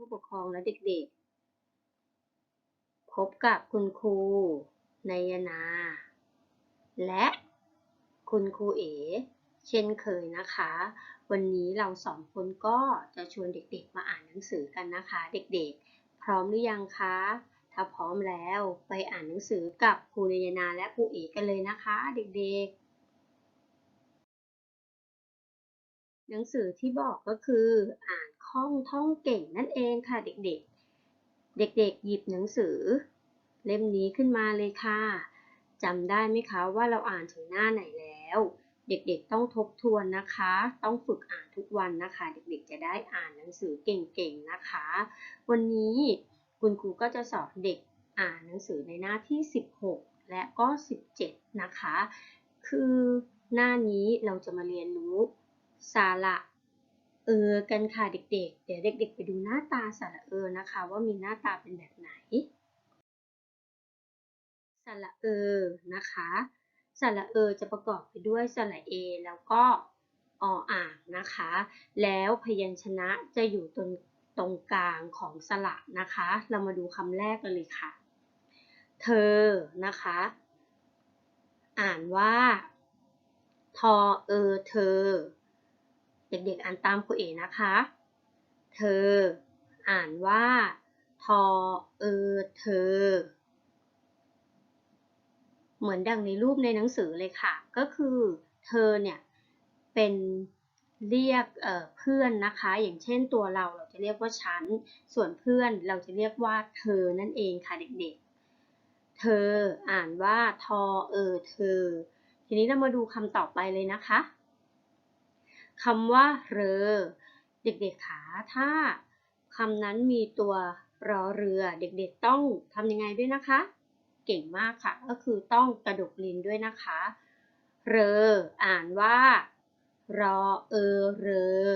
ผู้ปกครองและเด็กๆ พบกับคุณครูนายนา และคุณครูเอ๋เช่นเคยนะคะ วันนี้เราสองคนก็จะชวนเด็กๆมาอ่านหนังสือกันนะคะ เด็กๆ พร้อมหรือยังคะ ถ้าพร้อมแล้วไปอ่านหนังสือกับครูนายนาและครูเอ๋กันเลยนะคะ เด็กๆหนังสือที่บอกก็คืออ่าน ล่องท่องเก่งนั่นเองค่ะเด็กๆ เด็กๆ หยิบหนังสือ เล่มนี้ขึ้นมาเลยค่ะจำได้ไหมคะว่าเราอ่านถึงหน้าไหนแล้ว เด็กๆต้องทบทวนนะคะ ต้องฝึกอ่านทุกวันนะคะ เด็กๆ จะได้อ่านหนังสือเก่งๆนะคะ วันนี้คุณครูก็จะสอนเด็กอ่านหนังสือในหน้าที่ 16 และก็ 17 นะคะ คือหน้านี้เราจะมาเรียนรู้สาระ เออกันค่ะเด็กๆ เดี๋ยวเด็ก ๆ ไปดูหน้าตาสระเออนะคะ ว่ามีหน้าตาเป็นแบบไหน สระเออนะคะสระเออจะประกอบไปด้วยสระเอ แล้วก็ออ่างนะคะ แล้วพยัญชนะจะอยู่ตรงตรงกลางของสระนะคะ เรามาดูคำแรกกันเลยค่ะ เธอนะคะ อ่านว่า ทอเออเธอ เด็กๆอ่านตามครูเอนะคะ เธอ อ่านว่า ทอ เออ เธอ เหมือนดังในรูปในหนังสือเลยค่ะ ก็คือ เธอเนี่ยเป็นเรียกเเพื่อนนะคะ อย่างเช่นตัวเราเราจะเรียกว่าฉัน ส่วนเพื่อนเราจะเรียกว่าเธอนั่นเองค่ะเด็กๆ เธออ่านว่าทอเออเธอ ทีนี้เรามาดูคำต่อไปเลยนะคะ คำว่าเรอ เด็กๆขาถ้าคำนั้นมีตัวรอเรือเด็กๆต้องทำยังไงด้วยนะคะ เก่งมากค่ะ ก็คือต้องกระดกลิ้นด้วยนะคะ เรอ อ่านว่า รอเออเรอ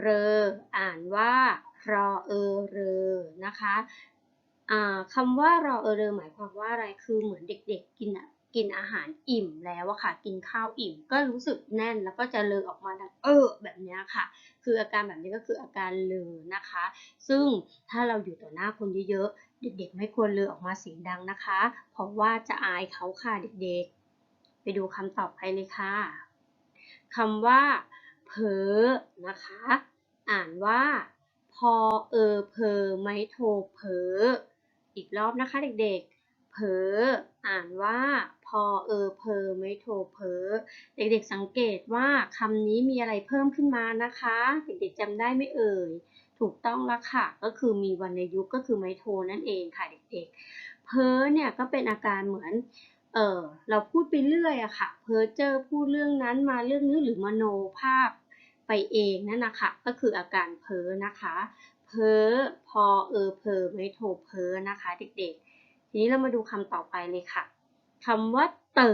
เรอ อ่านว่ารอเออเรอนะคะคำว่ารอเออเรอหมายความว่าอะไรคือเหมือนเด็กๆกินอะ กินอาหารอิ่มแล้วอะค่ะ กินข้าวอิ่ม ก็รู้สึกแน่นแล้วก็จะเลือออกมาดังเออแบบนี้ค่ะ คืออาการแบบนี้ก็คืออาการเลือนะคะ ซึ่งถ้าเราอยู่ต่อหน้าคนเยอะๆ เด็กๆ ไม่ควรเลือออกมาเสียงดังนะคะ เพราะว่าจะอายเขาค่ะเด็กๆ ไปดูคำตอบไปเลยค่ะคำว่าเผลอนะคะ อ่านว่า พอเออเพอไม่โทเผลออีกรอบนะคะเด็กๆ เผลออ่านว่า อเออเพอไม่โทเพอเด็กๆสังเกตว่าคำนี้มีอะไรเพิ่มขึ้นมานะคะ เด็กๆจำได้ไม่เอ่ย ถูกต้องแล้วค่ะ ก็คือมีวรรณยุกต์ก็คือไมโทนั่นเองค่ะเด็กๆ เพอเนี่ยก็เป็นอาการเหมือนเออเราพูดไปเรื่อยอะค่ะ เพอเจอพูดเรื่องนั้นมาเรื่องนี้หรือมโนภาพไปเองนั่นนะคะก็คืออาการเพอนะคะ เพอพอเออเพอไม่โทเพอนะคะ เด็กๆ ทีนี้เรามาดูคำต่อไปเลยค่ะ คำว่าเตอ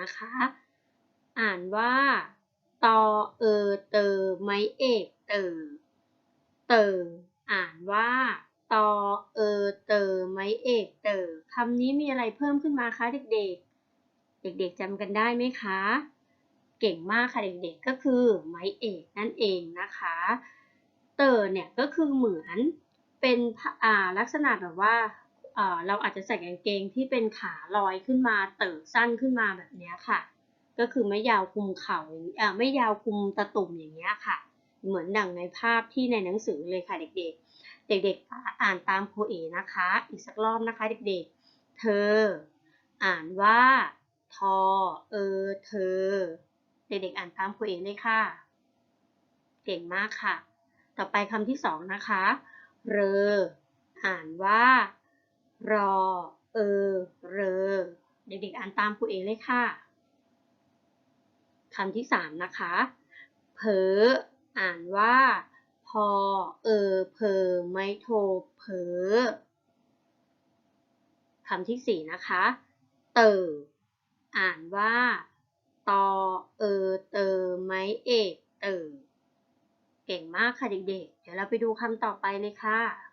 นะคะ อ่านว่าตอเออเตอไม้เอกเตอเตออ่านว่าตอเออเตอไม้เอกเตอคำนี้มีอะไรเพิ่มขึ้นมาคะเด็กๆ เด็กๆจำกันได้ไหมคะ เก่งมากค่ะเด็กๆก็คือไม้เอกนั่นเองนะคะ เตอเนี่ยก็คือเหมือนเป็นลักษณะแบบว่า เราอาจจะใส่กางเกงที่เป็นขาลอยขึ้นมาเติบสั้นขึ้นมาแบบนี้ค่ะ ก็คือไม่ยาวคุมเขา่าไม่ยาวคุมตะตุ่มอย่างเงี้ยค่ะ เหมือนดังในภาพที่ในหนังสือเลยค่ะเด็กๆ เด็กๆอ่านตามครูเอนะคะ อีกสักรอบนะคะเด็กๆ เธอ อ่านว่าทอเออเธอ เด็กๆอ่านตามครูเอเลยค่ะ เก่งมากค่ะ ต่อไปคำที่สองนะคะ เรอ อ่านว่า รอ เออ เรอ เด็กๆอ่านตามครูเองเลยค่ะคำที่สามนะคะเพออ่านว่า พอ เออ เพอไม่โทเพอคำที่สี่นะคะ เตออ่านว่า ตอ เออ เตอไม่เอก เตอเก่งมากค่ะเด็กๆ เดี๋ยวเราไปดูคำต่อไปเลยค่ะ